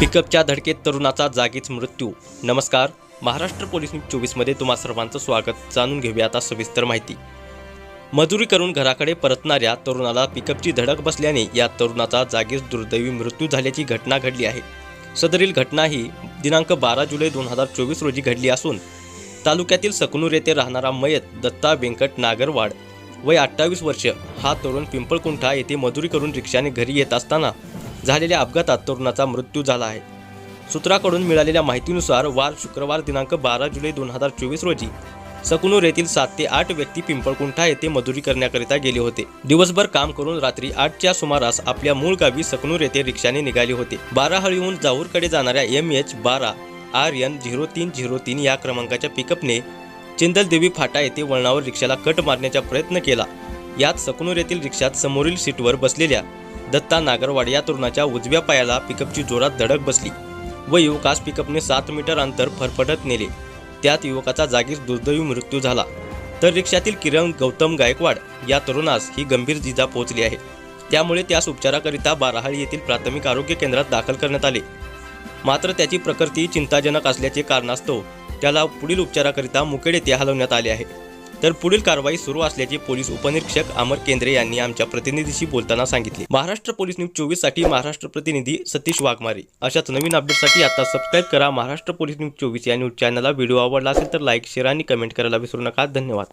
पिकअपच्या धडकेत तरुणाचा जागीच मृत्यू. नमस्कार महाराष्ट्र पोलीस न्यूज चोवीसमध्ये तुम्हा सर्वांचं स्वागत. जाणून घेऊया आता सविस्तर माहिती. मजुरी करून घराकडे परतणाऱ्या तरुणाला पिकअपची धडक बसल्याने या तरुणाचा जागीच दुर्दैवी मृत्यू झाल्याची घटना घडली आहे. सदरील घटना ही दिनांक बारा जुलै दोन हजार चोवीस रोजी घडली असून तालुक्यातील सकनूर येथे राहणारा मयत दत्ता व्यंकट नागरवाड वय अठ्ठावीस वर्ष. हा तरुण पिंपळकुंठा येथे मजुरी करून रिक्षाने घरी येत असताना झालेल्या अपघातात तरुणाचा मृत्यू झाला आहे. सूत्राकडून मिळालेल्या माहितीनुसार वार शुक्रवार दिनांक बारा जुलै दोन हजार चोवीस रोजी सकनूर येथील सात ते आठ व्यक्ती पिंपळकुंठा येथे मजुरी करण्याकरिता गेले होते. दिवसभर काम करून रात्री आठच्या सुमारास आपल्या मूळ गावी सकनूर येथे रिक्षाने निघाले होते. बाराहळीहून जाऊरकडे जाणाऱ्या एम एच बारा आर एन झिरो तीन झिरो तीन या क्रमांकाच्या पिकअपने चिंदलदेवी फाटा येथे वळणावर रिक्षाला कट मारण्याचा प्रयत्न केला. यात सकनूर येथील रिक्षात समोरील सीटवर बसलेल्या दत्ता नागरवाड या तरुणाच्या उजव्या पायाला पिकअपची जोरात धडक बसली. व युवकास पिकअपने सात मीटर अंतर फरफटत नेले. त्यात युवकाचा जागीच दुर्दैवी मृत्यू झाला. तर रिक्षातील किरण गौतम गायकवाड या तरुणास ही गंभीर जिजा पोहोचली आहे. त्यामुळे त्यास उपचाराकरिता बाराहाळ येथील प्राथमिक आरोग्य केंद्रात दाखल करण्यात आले. मात्र त्याची प्रकृती चिंताजनक असल्याचे कारणास्तव त्याला पुढील उपचाराकरिता मुकेड येथे हलवण्यात आले आहे. तर पुढील कारवाई सुरू असल्याचे पोलीस उपनिरीक्षक अमर केंद्रे यांनी आमच्या प्रतिनिधीशी बोलताना सांगितले. महाराष्ट्र पोलीस न्यूज चोवीससाठी महाराष्ट्र प्रतिनिधी सतीश वाघमारे. अशाच नवीन अपडेटसाठी आता सबस्क्राईब करा महाराष्ट्र पोलीस न्यूज चोवीस या न्यूज चॅनलला व्हिडिओ आवडला असेल तर लाईक शेअर आणि कमेंट करायला विसरू नका. धन्यवाद.